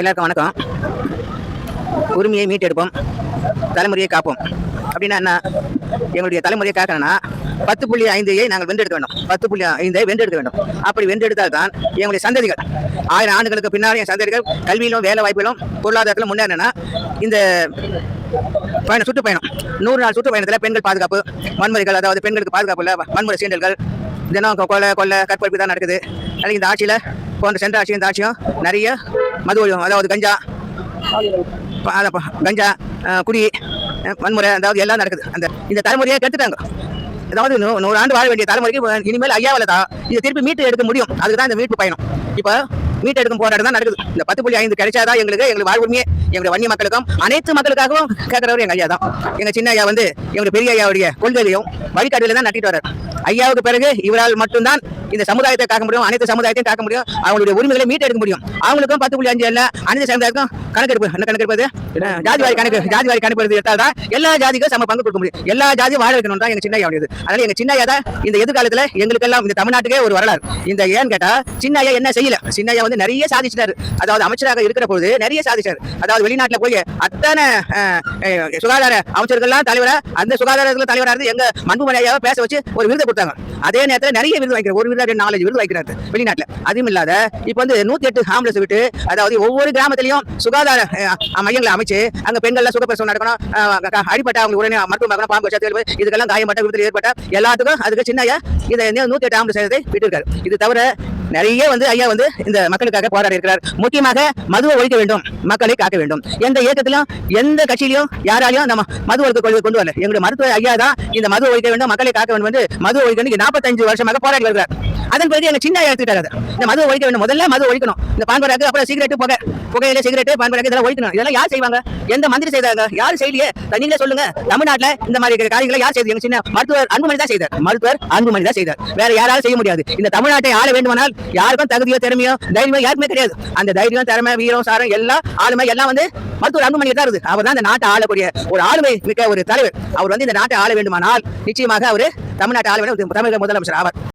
எல்லாருக்கும் வணக்கம். உரிமையை மீட்டெடுப்போம். தலைமுறையை காப்போம். அப்படின்னா என்ன? எங்களுடைய தலைமுறையை காக்கணும்னா பத்து புள்ளி ஐந்தையை நாங்கள் வென்றெடுக்க வேண்டும். பத்து புள்ளி ஐந்தை வென்றெடுக்க வேண்டும். அப்படி வென்றெடுத்தால் தான் எங்களுடைய சந்ததிகள் ஆயிரம் ஆண்டுகளுக்கு பின்னால் என் சந்ததிகள் கல்வியிலும் வேலை வாய்ப்பிலும் பொருளாதாரத்திலும் முன்னேறினா இந்த பயணம் சுற்றுப்பயணம் நூறு நாள் சுற்றுப்பயணத்தில் பெண்கள் பாதுகாப்பு வன்முறைகள் அதாவது பெண்களுக்கு பாதுகாப்பு இல்லை வன்முறை சீண்டல்கள் தினம் கொலை கொள்ளை கற்பழிப்பு தான் நடக்குது. அதனால இந்த ஆட்சியில் போன்ற சென்ற ஆட்சியும் இந்த நிறைய மது ஒழியும் அதாவது கஞ்சா கஞ்சா குடி வன்முறை அதாவது எல்லாம் நடக்குது. அந்த இந்த தலைமுறையை கெடுத்துட்டாங்க. அதாவது நூறு ஆண்டு வாழ வேண்டிய தலைமுறைக்கு இனிமேல் ஐயாவில் தான். இதை திருப்பி மீட்டு எடுக்க முடியும். அதுக்கு தான் இந்த மீட்பு பயணம். இப்போ மீட்டு எடுக்கும் போராட்டம் தான் நடக்குது. இந்த பத்து புள்ளி ஐந்து கிடைச்சாதான் எங்களுக்கு எங்களுக்கு வாழ்வுரிமையே எங்களுடைய வன்னிய மக்களுக்கும் அனைத்து மக்களுக்காகவும் கேட்கிறவர் எங்கள் ஐயா தான். எங்கள் சின்ன ஐயா வந்து எங்களுடைய பெரிய ஐயாவுடைய கொள்கையிலையும் வழிகாட்டுகளையும் தான் நட்டிட்டு வர்றார். ஐயாவுக்கு பிறகு இவரால் மட்டும்தான் இந்த சமுதாயத்தை காக்க முடியும் அனைத்து சமுதாயத்தையும் காக்க முடியும். அவங்களுடைய உரிமைகளை மீட்டெடுக்க முடியும். அவங்களுக்கும் பத்து புள்ளி அஞ்சு இல்ல அனைத்து சமுதாயத்துக்கும் கணக்கெடுப்பு. என்ன கணக்கெடுப்பது? அஹ் ஜாதி வாரி கணக்கு. ஜாதி வாரி கணக்கு எடுத்தால் தான் எல்லா ஜாதிக்கும் சம பங்கு கொடுக்க முடியும். எல்லா ஜாதியும் வாழ வைக்கணும் தான் எங்க சின்ன உடையது. அதனால எங்க சின்னையா தான் இந்த எதிர்காலத்துல எங்களுக்கெல்லாம் இந்த தமிழ்நாட்டுக்கே ஒரு வரலாறு. இந்த ஏன்னு கேட்டா சின்னையா என்ன செய்யல? சின்னையா வந்து நிறைய சாதிச்சிட்டாரு. அதாவது அமைச்சராக இருக்கிற பொழுது நிறைய சாதிச்சார். அதாவது வெளிநாட்டுல போய் அத்தனை சுகாதார அமைச்சர்கள்லாம் தலைவரா அந்த சுகாதாரத்துல தலைவரா இருந்து எங்க மண்புமணி பேச வச்சு ஒரு விருது கொடுத்தாங்க. அதே நேரத்தில் நிறைய விருது வைக்கிறார் ஒரு விருது ரெண்டு நாலஞ்சு விருது வைக்கிறாரு வெளிநாட்டில். அதுவும் இல்லாத இப்போ வந்து நூத்தி எட்டு ஆம்புலன்ஸ் விட்டு அதாவது ஒவ்வொரு கிராமத்திலையும் சுகாதார மையங்களை அமைச்சு அங்க பெண்கள்லாம் சுகப்பிரசவம் நடக்கணும். அடிப்பட்ட அவங்க உடனே மருத்துவம் பார்க்கணும் பாம்பு வச்சா இதுக்கெல்லாம் காயப்பட்ட விருது ஏற்பட்ட எல்லாத்துக்கும் அதுக்கு சின்னையா இதை நூத்தி எட்டு ஆம்புலன்ஸ் சேவையை விட்டிருக்காரு. இது தவிர நிறைய வந்து ஐயா வந்து இந்த மக்களுக்காக போராடி இருக்கிறார். முக்கியமாக மதுவை ஒழிக்க வேண்டும் மக்களை காக்க வேண்டும். எந்த இயக்கத்திலும் எந்த கட்சியிலும் யாராலையும் நம்ம மது ஒழிக்க கொள்கை கொண்டு வரல. எங்களுடைய மருத்துவ ஐயா தான் இந்த மது ஒழிக்க வேண்டும் மக்களை காக்க வேண்டும் வந்து மது ஒழிக்க நாற்பத்தஞ்சு வருஷமாக போராடி வருகிறார். அதன் பிறகு எங்க சின்ன ஐயா எடுத்துட்டாரு இந்த மது ஒழிக்க வேண்டும். முதல்ல மது ஒழிக்கணும். இந்த பான்பராக்கு அப்புறம் சிகரெட் புகை. புகையில சிகரெட் பான்பராக்கு இதெல்லாம் ஒழிக்கணும். இதெல்லாம் யார் செய்வாங்க? எந்த மந்திரி செய்தாங்க? யார் செய்யலையே? நீங்களே சொல்லுங்க. தமிழ்நாட்டில் இந்த மாதிரி காரியங்களை யார் செய்து எங்க சின்ன மருத்துவர் அன்புமணி தான் செய்தார். மருத்துவர் அன்புமணி தான் செய்தார். வேற யாராலும் செய்ய முடியாது. இந்த தமிழ்நாட்டை ஆள வேண்டுமானால் யாருக்கும் தகுதியோ திறமையோ தைரியமோ யாருக்குமே கிடையாது. அந்த தைரியம் திறமை வீரம் சாரம் எல்லாம் ஆளுமை எல்லாம் வந்து மருத்துவர் அன்புமணி தான் இருக்குது. அவர் தான் இந்த நாட்டை ஆளக்கூடிய ஒரு ஆளுமை மிக்க ஒரு தலைவர். அவர் வந்து இந்த நாட்டை ஆள வேண்டுமானால் நிச்சயமாக அவர் தமிழ்நாட்டை ஆள வேண்டும். தமிழக முதலமைச்சர் ஆவார்.